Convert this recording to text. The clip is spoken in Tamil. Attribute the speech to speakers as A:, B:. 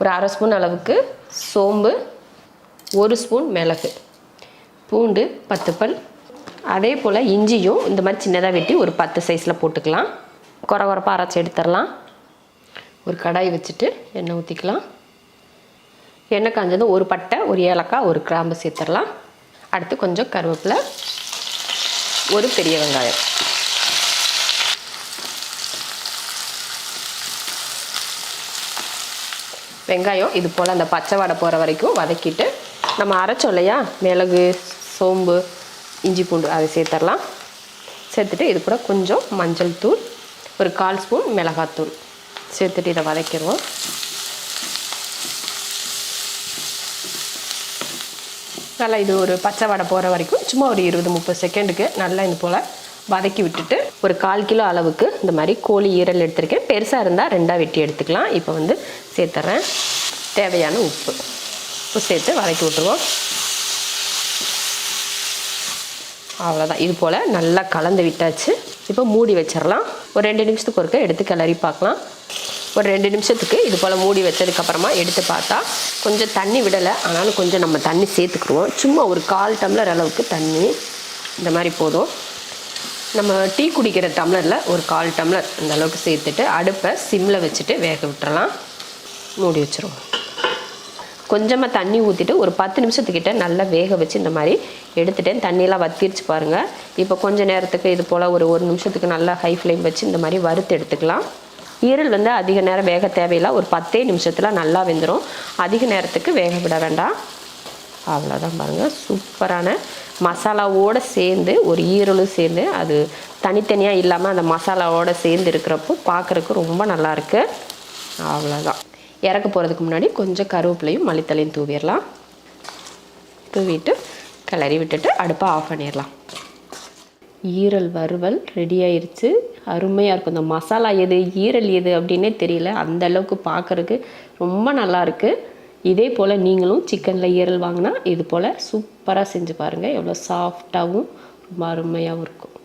A: ஒரு அரை ஸ்பூன் அளவுக்கு சோம்பு ஒரு ஸ்பூன் மிளகு. பூண்டு பத்து பல். அதே போல் இஞ்சியும் இந்த மாதிரி சின்னதாக வெட்டி ஒரு பத்து சைஸில் போட்டுக்கலாம். குறை குறைப்பாக அரைச்சி எடுத்துடலாம். ஒரு கடாய் வச்சுட்டு எண்ணெய் ஊற்றிக்கலாம் எண்ணெய் காஞ்சதும் ஒரு பட்டை ஒரு ஏலக்காய் ஒரு கிராம்பு சேர்த்துடலாம். அடுத்து கொஞ்சம் கருவேப்பிலை ஒரு பெரிய வெங்காயம். வெங்காயம் இது போல் அந்த பச்சை வடை போகிற வரைக்கும் வதக்கிட்டு நம்ம அரைச்சோம் இல்லையா? மிளகு சோம்பு இஞ்சி பூண்டு அதை சேர்த்துடலாம். சேர்த்துட்டு இது கூட கொஞ்சம் மஞ்சள் தூள் ஒரு கால் ஸ்பூன் மிளகாத்தூள் சேர்த்துட்டு இதை வதக்கிடுவோம். நல்லா இது ஒரு பச்சை வடை போகிற வரைக்கும் சும்மா ஒரு இருபது முப்பது செகண்டுக்கு நல்லா இது போல் வதக்கி விட்டுட்டு ஒரு கால் கிலோ அளவுக்கு இந்த மாதிரி கோழி ஈரல் எடுத்திருக்கேன். பெருசாக இருந்தால் ரெண்டாக வெட்டி எடுத்துக்கலாம். இப்போ வந்து சேர்த்துறேன். தேவையான உப்பு. உப்பு சேர்த்து வதக்கி விட்ருவோம் அவ்வளோதான் இது போல் நல்லா கலந்து விட்டாச்சு. இப்போ மூடி வச்சிடலாம். ஒரு ரெண்டு நிமிஷத்துக்கு ஒருக்க எடுத்து கிளறி பார்க்கலாம். ஒரு ரெண்டு நிமிஷத்துக்கு இது போல் மூடி வச்சதுக்கப்புறமா எடுத்து பார்த்தா கொஞ்சம் தண்ணி விடலை. ஆனாலும் கொஞ்சம் நம்ம தண்ணி சேர்த்துக்குருவோம் சும்மா ஒரு கால் டம்ளர் அளவுக்கு தண்ணி. இந்த மாதிரி போதும். நம்ம டீ குடிக்கிற டம்ளரில் ஒரு கால் டம்ளர் இந்த அளவுக்கு சேர்த்துட்டு அடுப்பை சிம்மில் வச்சுட்டு வேக விட்டுறலாம். மூடி வச்சுருவோம். கொஞ்சமாக தண்ணி ஊற்றிட்டு ஒரு பத்து நிமிஷத்துக்கிட்ட நல்லா வேக வச்சு இந்த மாதிரி எடுத்துட்டேன். தண்ணியெல்லாம் வத்திருச்சு பாருங்கள் இப்போ கொஞ்சம் நேரத்துக்கு இது போல் ஒரு ஒரு நிமிஷத்துக்கு நல்லா ஹை ஃப்ளேம் வச்சு இந்த மாதிரி வறுத்து எடுத்துக்கலாம். ஈரல் வந்து அதிக நேரம் வேக தேவையில்லை. ஒரு பத்தே நிமிஷத்தில் நல்லா வெந்துடும் அதிக நேரத்துக்கு வேக விட வேண்டாம். அவ்வளோதான் பாருங்கள் சூப்பரான மசாலாவோடு சேர்ந்து ஒரு ஈரலும் சேர்ந்து அது தனித்தனியாக இல்லாமல் அந்த மசாலாவோடு சேர்ந்து இருக்கிறப்போ பார்க்குறக்கு ரொம்ப நல்லாயிருக்கு அவ்வளோதான் இறக்க போகிறதுக்கு முன்னாடி கொஞ்சம் கருவேப்பிலையும் மல்லித்தலையும் தூவிடலாம். தூவிட்டு கிளறி விட்டுட்டு அடுப்பை ஆஃப் பண்ணிடலாம். ஈரல் வறுவல் ரெடி ஆயிடுச்சு அருமையாக இருக்கும். இந்த மசாலா எது ஈரல் எது அப்படின்னே தெரியல. அந்த அளவுக்கு பார்க்குறக்கு ரொம்ப நல்லாயிருக்கு இதே போல் நீங்களும் சிக்கனில் ஈரல் வாங்கினா இது போல் சூப்பராக செஞ்சு பாருங்கள் எவ்வளோ சாஃப்டாகவும் ரொம்ப அருமையாகவும் இருக்கும்.